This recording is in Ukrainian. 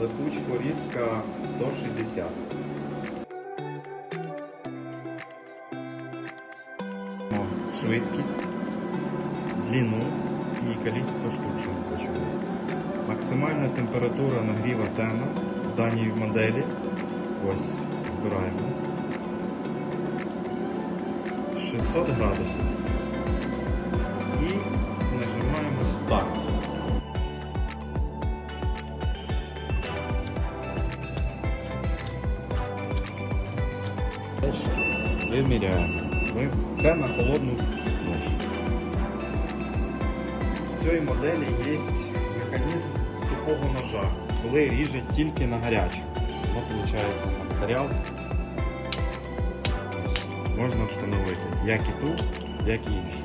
липучко різка 160. Швидкість, длину і кількість штук. Максимальна температура нагріва тема в даній моделі. Ось, збираємо. 600 градусів. І нажимаємо старт. Виміряємо. Ми- Це на холодну нож. У цій моделі є механізм тупого ножа, коли ріже тільки на гарячу. Воно виходить матеріал. Можна встановити як і ту, як і іншу.